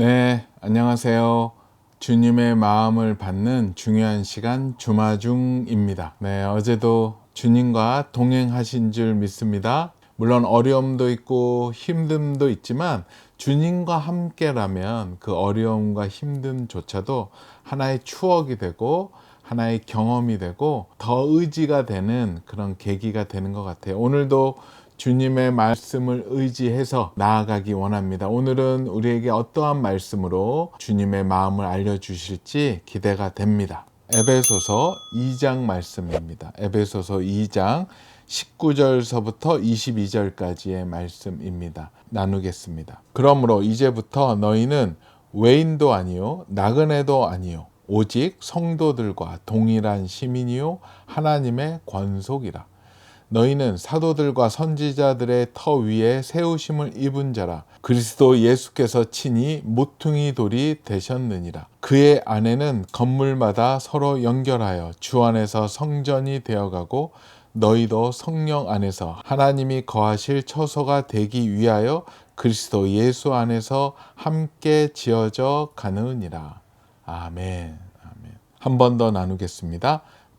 네, 안녕하세요. 주님의 마음을 받는 중요한 시간 주마중입니다. 네, 어제도 주님과 동행하신 줄 믿습니다. 물론 어려움도 있고 힘듦도 있지만 주님과 함께라면 그 어려움과 힘듦조차도 하나의 추억이 되고 하나의 경험이 되고 더 의지가 되는 그런 계기가 되는 것 같아요. 오늘도 주님의 말씀을 의지해서 나아가기 원합니다. 오늘은 우리에게 어떠한 말씀으로 주님의 마음을 알려주실지 기대가 됩니다. 에베소서 2장 말씀입니다. 에베소서 2장 19절서부터 22절까지의 말씀입니다. 나누겠습니다. 그러므로 이제부터 너희는 외인도 아니요 나그네도 아니요 오직 성도들과 동일한 시민이요 하나님의 권속이라. 너희는 사도들과 선지자들의 터 위에 세우심을 입은 자라. 그리스도 예수께서 친히 모퉁이 돌이 되셨느니라. 그의 안에는 건물마다 서로 연결하여 주 안에서 성전이 되어가고 너희도 성령 안에서 하나님이 거하실 처소가 되기 위하여 그리스도 예수 안에서 함께 지어져 가느니라. 아멘. 아멘. 한 번 더 나누겠습니다.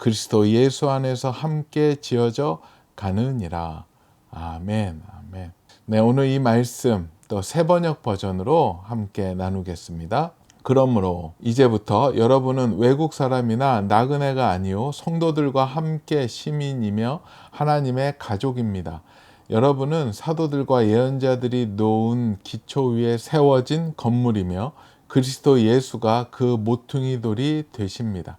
그리스도 예수 안에서 함께 지어져 가느니라. 아멘. 아멘. 네, 오늘 이 말씀 또 새 번역 버전으로 함께 나누겠습니다. 그러므로 이제부터 여러분은 외국 사람이나 나그네가 아니요 성도들과 함께 시민이며 하나님의 가족입니다. 여러분은 사도들과 예언자들이 놓은 기초 위에 세워진 건물이며 그리스도 예수가 그 모퉁이 돌이 되십니다.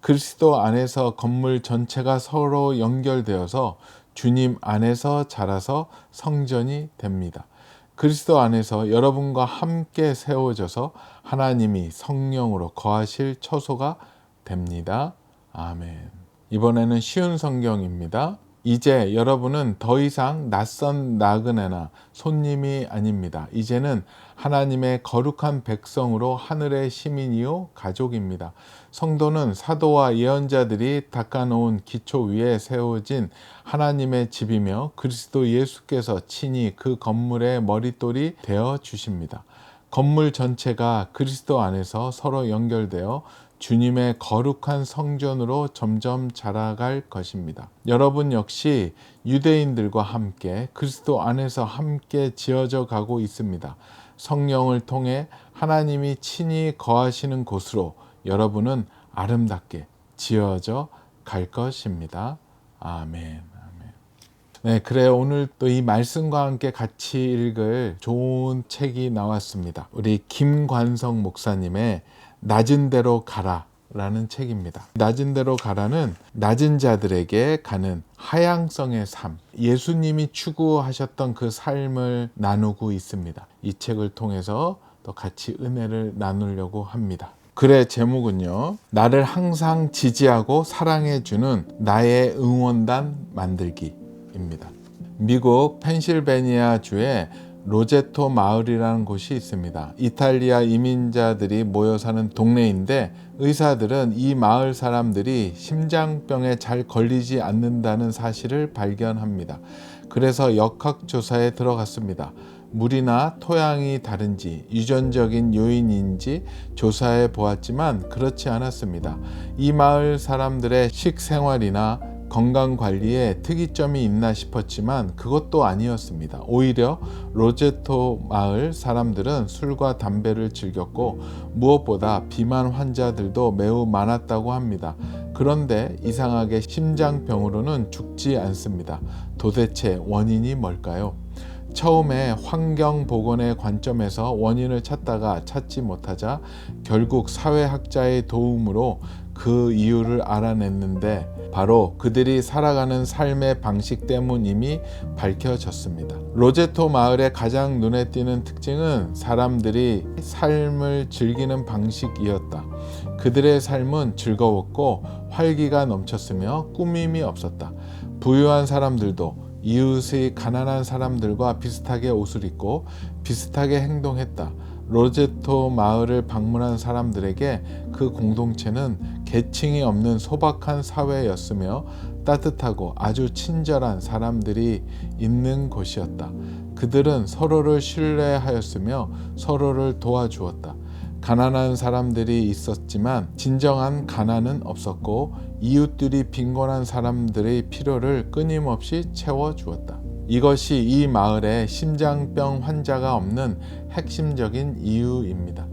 그리스도 안에서 건물 전체가 서로 연결되어서 주님 안에서 자라서 성전이 됩니다. 그리스도 안에서 여러분과 함께 세워져서 하나님이 성령으로 거하실 처소가 됩니다. 아멘. 이번에는 쉬운 성경입니다. 이제 여러분은 더 이상 낯선 나그네나 손님이 아닙니다. 이제는 하나님의 거룩한 백성으로 하늘의 시민이요 가족입니다. 성도는 사도와 예언자들이 닦아놓은 기초 위에 세워진 하나님의 집이며 그리스도 예수께서 친히 그 건물의 머릿돌이 되어 주십니다. 건물 전체가 그리스도 안에서 서로 연결되어 주님의 거룩한 성전으로 점점 자라갈 것입니다. 여러분 역시 유대인들과 함께 그리스도 안에서 함께 지어져 가고 있습니다. 성령을 통해 하나님이 친히 거하시는 곳으로 여러분은 아름답게 지어져 갈 것입니다. 아멘. 네, 그래요. 오늘 또 이 말씀과 함께 같이 읽을 좋은 책이 나왔습니다. 우리 김관성 목사님의 낮은 대로 가라. 라는 책입니다. 낮은 대로 가라는 낮은 자들에게 가는 하향성의 삶, 예수님이 추구하셨던 그 삶을 나누고 있습니다. 이 책을 통해서 또 같이 은혜를 나누려고 합니다. 글의 제목은요, 나를 항상 지지하고 사랑해주는 나의 응원단 만들기입니다. 미국 펜실베니아 주의 로제토 마을이라는 곳이 있습니다. 이탈리아 이민자들이 모여 사는 동네인데 의사들은 이 마을 사람들이 심장병에 잘 걸리지 않는다는 사실을 발견합니다. 그래서 역학조사에 들어갔습니다. 물이나 토양이 다른지 유전적인 요인인지 조사해 보았지만 그렇지 않았습니다. 이 마을 사람들의 식생활이나 건강 관리에 특이점이 있나 싶었지만 그것도 아니었습니다. 오히려 로제토 마을 사람들은 술과 담배를 즐겼고 무엇보다 비만 환자들도 매우 많았다고 합니다. 그런데 이상하게 심장병으로는 죽지 않습니다. 도대체 원인이 뭘까요? 처음에 환경 보건의 관점에서 원인을 찾다가 찾지 못하자 결국 사회학자의 도움으로 그 이유를 알아냈는데 바로 그들이 살아가는 삶의 방식 때문임이 밝혀졌습니다. 로제토 마을의 가장 눈에 띄는 특징은 사람들이 삶을 즐기는 방식이었다. 그들의 삶은 즐거웠고 활기가 넘쳤으며 꾸밈이 없었다. 부유한 사람들도 이웃의 가난한 사람들과 비슷하게 옷을 입고 비슷하게 행동했다. 로제토 마을을 방문한 사람들에게 그 공동체는 계층이 없는 소박한 사회였으며 따뜻하고 아주 친절한 사람들이 있는 곳이었다. 그들은 서로를 신뢰하였으며 서로를 도와주었다. 가난한 사람들이 있었지만 진정한 가난은 없었고 이웃들이 빈곤한 사람들의 필요를 끊임없이 채워주었다. 이것이 이 마을에 심장병 환자가 없는 핵심적인 이유입니다.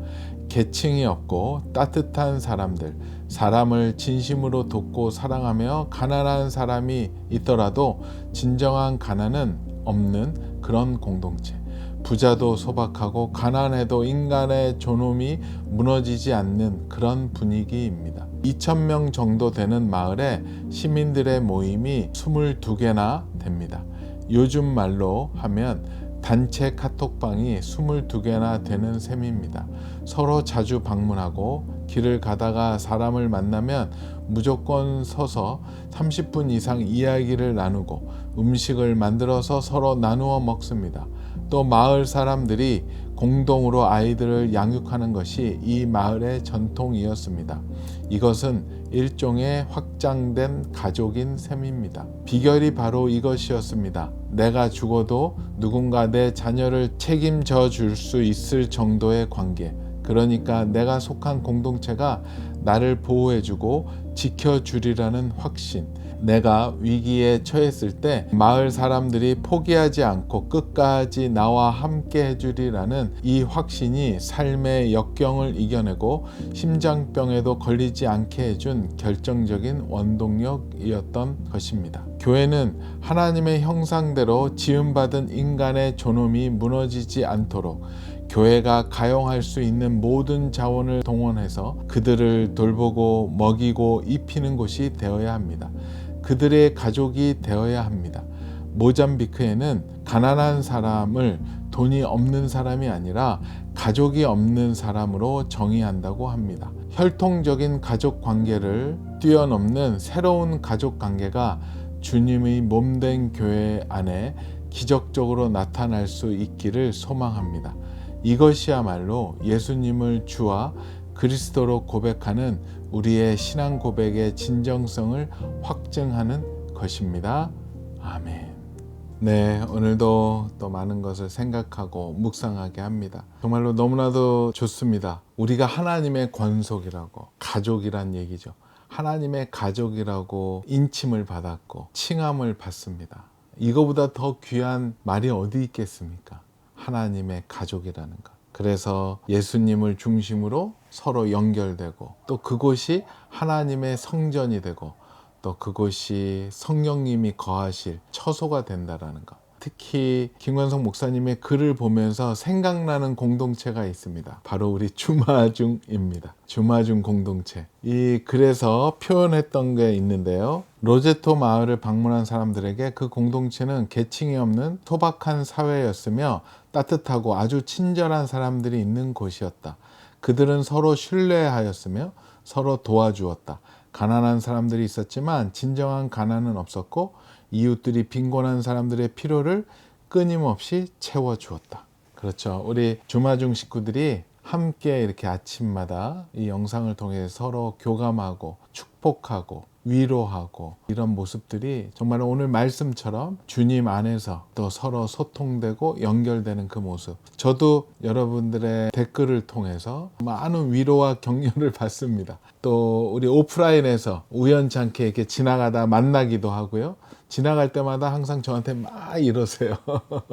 계층이 없고 따뜻한 사람들, 사람을 진심으로 돕고 사랑하며 가난한 사람이 있더라도 진정한 가난은 없는 그런 공동체. 부자도 소박하고 가난해도 인간의 존엄이 무너지지 않는 그런 분위기입니다. 2,000명 정도 되는 마을에 시민들의 모임이 22개나 됩니다. 요즘 말로 하면 단체 카톡방이 22개나 되는 셈입니다. 서로 자주 방문하고 길을 가다가 사람을 만나면 무조건 서서 30분 이상 이야기를 나누고 음식을 만들어서 서로 나누어 먹습니다. 또 마을 사람들이 공동으로 아이들을 양육하는 것이 이 마을의 전통이었습니다. 이것은 일종의 확장된 가족인 셈입니다. 비결이 바로 이것이었습니다. 내가 죽어도 누군가 내 자녀를 책임져 줄 수 있을 정도의 관계. 그러니까 내가 속한 공동체가 나를 보호해주고 지켜주리라는 확신. 내가 위기에 처했을 때 마을 사람들이 포기하지 않고 끝까지 나와 함께 해주리라는 이 확신이 삶의 역경을 이겨내고 심장병에도 걸리지 않게 해준 결정적인 원동력이었던 것입니다. 교회는 하나님의 형상대로 지음받은 인간의 존엄이 무너지지 않도록 교회가 가용할 수 있는 모든 자원을 동원해서 그들을 돌보고 먹이고 입히는 곳이 되어야 합니다. 그들의 가족이 되어야 합니다. 모잠비크에는 가난한 사람을 돈이 없는 사람이 아니라 가족이 없는 사람으로 정의한다고 합니다. 혈통적인 가족 관계를 뛰어넘는 새로운 가족 관계가 주님의 몸된 교회 안에 기적적으로 나타날 수 있기를 소망합니다. 이것이야말로 예수님을 주와 그리스도로 고백하는 우리의 신앙 고백의 진정성을 확증하는 것입니다. 아멘. 네, 오늘도 또 많은 것을 생각하고 묵상하게 합니다. 정말로 너무나도 좋습니다. 우리가 하나님의 권속이라고, 가족이란 얘기죠. 하나님의 가족이라고 인침을 받았고, 칭함을 받습니다. 이거보다 더 귀한 말이 어디 있겠습니까? 하나님의 가족이라는 것. 그래서 예수님을 중심으로 서로 연결되고 또 그곳이 하나님의 성전이 되고 또 그곳이 성령님이 거하실 처소가 된다라는 것. 특히 김관성 목사님의 글을 보면서 생각나는 공동체가 있습니다. 바로 우리 주마중입니다. 주마중 공동체. 이 글에서 표현했던 게 있는데요. 로제토 마을을 방문한 사람들에게 그 공동체는 계층이 없는 소박한 사회였으며 따뜻하고 아주 친절한 사람들이 있는 곳이었다. 그들은 서로 신뢰하였으며 서로 도와주었다. 가난한 사람들이 있었지만 진정한 가난은 없었고 이웃들이 빈곤한 사람들의 필요를 끊임없이 채워주었다. 그렇죠. 우리 주마중 식구들이 함께 이렇게 아침마다 이 영상을 통해 서로 교감하고 축 복하고 위로하고 이런 모습들이 정말 오늘 말씀처럼 주님 안에서 또 서로 소통되고 연결되는 그 모습. 저도 여러분들의 댓글을 통해서 많은 위로와 격려를 받습니다. 또 우리 오프라인에서 우연찮게 이렇게 지나가다 만나기도 하고요. 지나갈 때마다 항상 저한테 막 이러세요.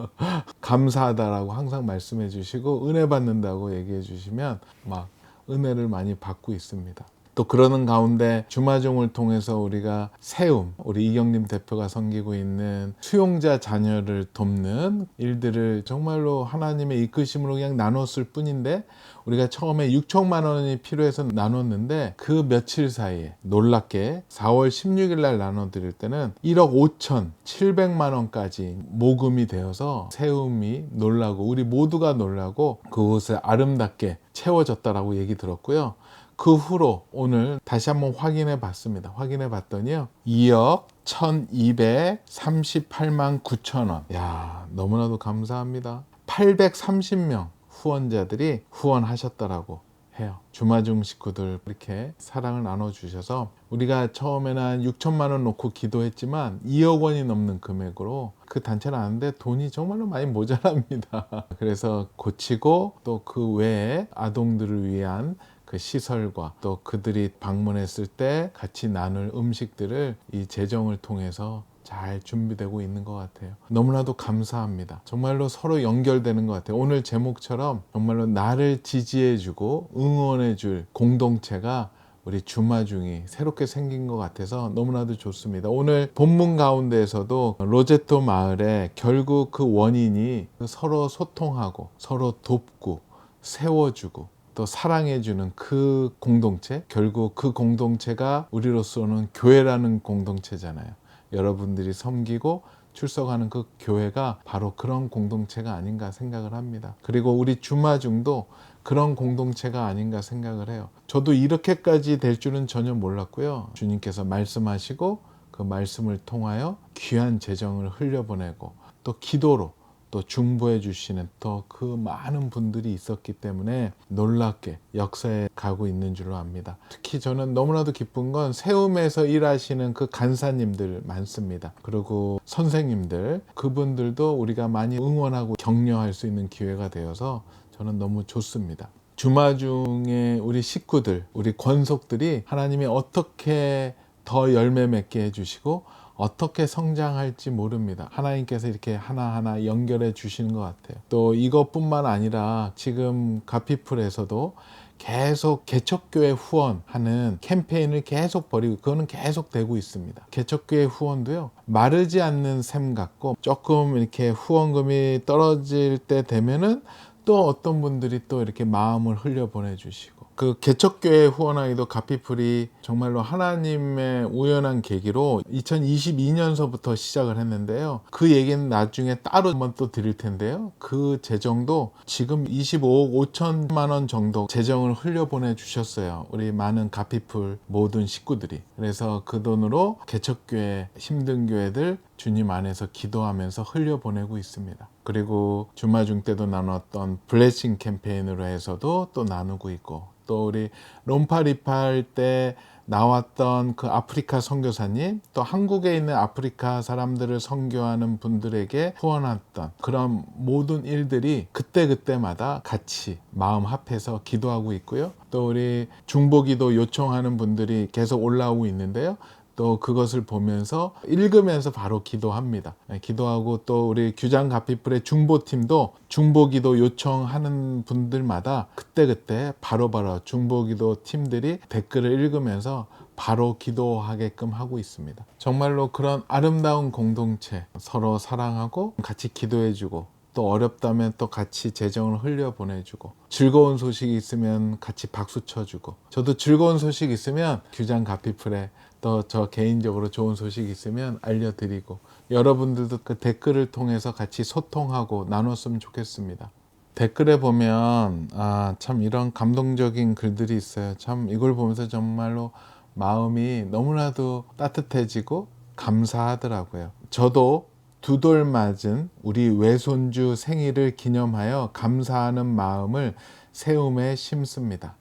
감사하다라고 항상 말씀해 주시고 은혜 받는다고 얘기해 주시면 막 은혜를 많이 받고 있습니다. 또 그러는 가운데 주마종을 통해서 우리가 세움, 우리 이경림 대표가 섬기고 있는 수용자 자녀를 돕는 일들을 정말로 하나님의 이끄심으로 그냥 나눴을 뿐인데 우리가 처음에 6천만 원이 필요해서 나눴는데 그 며칠 사이에 놀랍게 4월 16일 날 나눠드릴 때는 1억 5천 7백만 원까지 모금이 되어서 세움이 놀라고 우리 모두가 놀라고 그곳에 아름답게 채워졌다라고 얘기 들었고요. 그 후로 오늘 다시 한번 확인해 봤습니다. 확인해 봤더니요. 2억 1238만 9천 원. 야, 너무나도 감사합니다. 830명 후원자들이 후원하셨다라고 해요. 주마중 식구들 이렇게 사랑을 나눠 주셔서 우리가 처음에는 한 6천만 원 놓고 기도했지만 2억 원이 넘는 금액으로 그 단체를 아는데 돈이 정말로 많이 모자랍니다. 그래서 고치고 또 그 외에 아동들을 위한 그 시설과 또 그들이 방문했을 때 같이 나눌 음식들을 이 재정을 통해서 잘 준비되고 있는 것 같아요. 너무나도 감사합니다. 정말로 서로 연결되는 것 같아요. 오늘 제목처럼 정말로 나를 지지해주고 응원해줄 공동체가 우리 주마중이 새롭게 생긴 것 같아서 너무나도 좋습니다. 오늘 본문 가운데에서도 로제토 마을에 결국 그 원인이 서로 소통하고 서로 돕고 세워주고 또 사랑해주는 그 공동체 결국 그 공동체가 우리로서는 교회라는 공동체잖아요. 여러분들이 섬기고 출석하는 그 교회가 바로 그런 공동체가 아닌가 생각을 합니다. 그리고 우리 주마중도 그런 공동체가 아닌가 생각을 해요. 저도 이렇게까지 될 줄은 전혀 몰랐고요. 주님께서 말씀하시고 그 말씀을 통하여 귀한 재정을 흘려보내고 또 기도로 또 중보해 주시는 또 그 많은 분들이 있었기 때문에 놀랍게 역사에 가고 있는 줄로 압니다. 특히 저는 너무나도 기쁜 건 세움에서 일하시는 그 간사님들 많습니다. 그리고 선생님들 그분들도 우리가 많이 응원하고 격려할 수 있는 기회가 되어서 저는 너무 좋습니다. 주마 중에 우리 식구들, 우리 권속들이 하나님이 어떻게 더 열매 맺게 해주시고 어떻게 성장할지 모릅니다. 하나님께서 이렇게 하나하나 연결해 주시는 것 같아요. 또 이것뿐만 아니라 지금 가피풀에서도 계속 개척교회 후원하는 캠페인을 계속 벌이고 그거는 계속 되고 있습니다. 개척교회 후원도요 마르지 않는 셈 같고 조금 이렇게 후원금이 떨어질 때 되면은 또 어떤 분들이 또 이렇게 마음을 흘려 보내주시고 그 개척교회 후원하기도 가피풀이 정말로 하나님의 우연한 계기로 2022년서부터 시작을 했는데요. 그 얘기는 나중에 따로 한번 또 드릴 텐데요. 그 재정도 지금 25억 5천만 원 정도 재정을 흘려보내 주셨어요. 우리 많은 가피풀 모든 식구들이. 그래서 그 돈으로 개척교회 힘든 교회들 주님 안에서 기도하면서 흘려보내고 있습니다. 그리고 주마중 때도 나눴던 블레싱 캠페인으로 해서도 또 나누고 있고 또 우리 롬파리팔 때 나왔던 그 아프리카 선교사님 또 한국에 있는 아프리카 사람들을 선교하는 분들에게 후원했던 그런 모든 일들이 그때그때마다 같이 마음 합해서 기도하고 있고요. 또 우리 중보기도 요청하는 분들이 계속 올라오고 있는데요. 또 그것을 보면서 읽으면서 바로 기도합니다. 네, 기도하고 또 우리 규장 가피풀의 중보팀도 중보기도 요청하는 분들마다 그때그때 바로바로 중보기도 팀들이 댓글을 읽으면서 바로 기도하게끔 하고 있습니다. 정말로 그런 아름다운 공동체 서로 사랑하고 같이 기도해주고 또 어렵다면 또 같이 재정을 흘려 보내주고 즐거운 소식이 있으면 같이 박수 쳐주고 저도 즐거운 소식 있으면 규장 가피풀에 또 저 개인적으로 좋은 소식 있으면 알려드리고 여러분들도 그 댓글을 통해서 같이 소통하고 나눴으면 좋겠습니다. 댓글에 보면 아, 참 이런 감동적인 글들이 있어요. 참 이걸 보면서 정말로 마음이 너무나도 따뜻해지고 감사하더라고요. 저도 두 돌 맞은 우리 외손주 생일을 기념하여 감사하는 마음을 세움에 심습니다.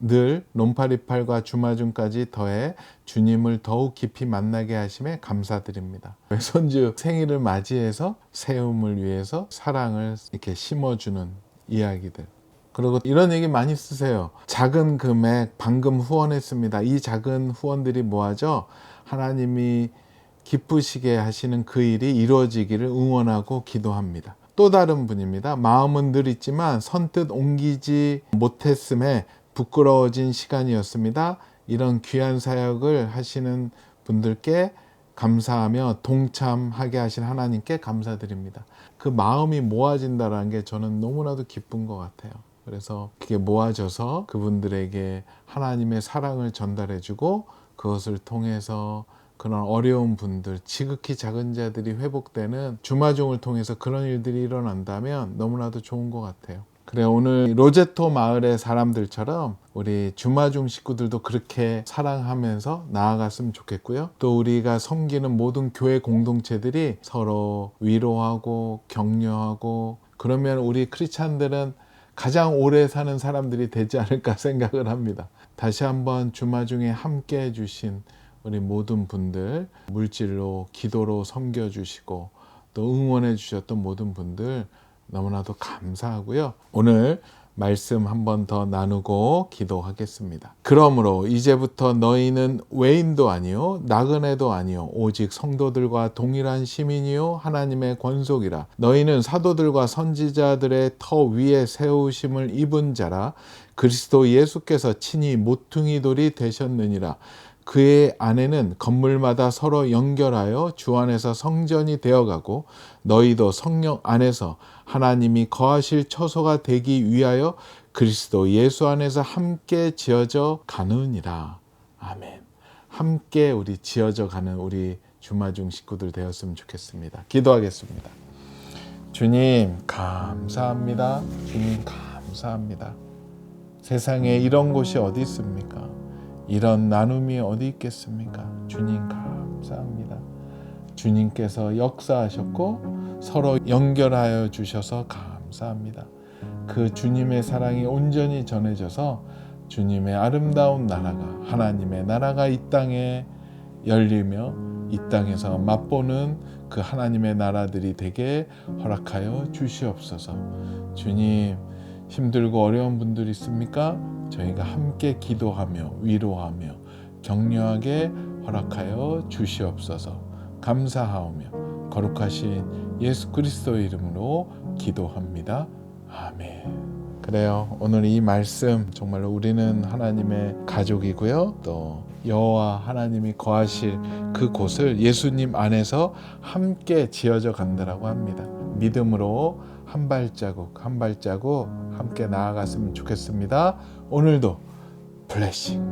늘 논파리팔과 주마중까지 더해 주님을 더욱 깊이 만나게 하심에 감사드립니다. 외손주 생일을 맞이해서 세움을 위해서 사랑을 이렇게 심어주는 이야기들. 그리고 이런 얘기 많이 쓰세요. 작은 금액 방금 후원했습니다. 이 작은 후원들이 뭐하죠? 하나님이 기쁘시게 하시는 그 일이 이루어지기를 응원하고 기도합니다. 또 다른 분입니다. 마음은 늘 있지만 선뜻 옮기지 못했음에 부끄러워진 시간이었습니다. 이런 귀한 사역을 하시는 분들께 감사하며 동참하게 하신 하나님께 감사드립니다. 그 마음이 모아진다라는 게 저는 너무나도 기쁜 것 같아요. 그래서 그게 모아져서 그분들에게 하나님의 사랑을 전달해주고 그것을 통해서 그런 어려운 분들, 지극히 작은 자들이 회복되는 주마종을 통해서 그런 일들이 일어난다면 너무나도 좋은 것 같아요. 그래 오늘 로제토 마을의 사람들처럼 우리 주마중 식구들도 그렇게 사랑하면서 나아갔으면 좋겠고요. 또 우리가 섬기는 모든 교회 공동체들이 서로 위로하고 격려하고 그러면 우리 크리스찬들은 가장 오래 사는 사람들이 되지 않을까 생각을 합니다. 다시 한번 주마중에 함께 해주신 우리 모든 분들 물질로 기도로 섬겨 주시고 또 응원해 주셨던 모든 분들 너무나도 감사하고요. 오늘 말씀 한 번 더 나누고 기도하겠습니다. 그러므로 이제부터 너희는 외인도 아니요 나그네도 아니요 오직 성도들과 동일한 시민이요 하나님의 권속이라 너희는 사도들과 선지자들의 터 위에 세우심을 입은 자라 그리스도 예수께서 친히 모퉁이 돌이 되셨느니라 그의 안에는 건물마다 서로 연결하여 주 안에서 성전이 되어가고 너희도 성령 안에서 하나님이 거하실 처소가 되기 위하여 그리스도 예수 안에서 함께 지어져 가느니라. 아멘. 함께 우리 지어져 가는 우리 주마중 식구들 되었으면 좋겠습니다. 기도하겠습니다. 주님 감사합니다. 주님 감사합니다. 세상에 이런 곳이 어디 있습니까? 이런 나눔이 어디 있겠습니까? 주님 감사합니다. 주님께서 역사하셨고 서로 연결하여 주셔서 감사합니다. 그 주님의 사랑이 온전히 전해져서 주님의 아름다운 나라가 하나님의 나라가 이 땅에 열리며 이 땅에서 맛보는 그 하나님의 나라들이 되게 허락하여 주시옵소서. 주님 힘들고 어려운 분들 있습니까? 저희가 함께 기도하며 위로하며 격려하게 허락하여 주시옵소서. 감사하오며 거룩하신 예수 그리스도의 이름으로 기도합니다. 아멘. 그래요. 오늘 이 말씀 정말로 우리는 하나님의 가족이고요. 또 여호와 하나님이 거하실 그 곳을 예수님 안에서 함께 지어져 간다라고 합니다. 믿음으로 한 발자국 한 발자국 함께 나아갔으면 좋겠습니다. 오늘도 블레싱.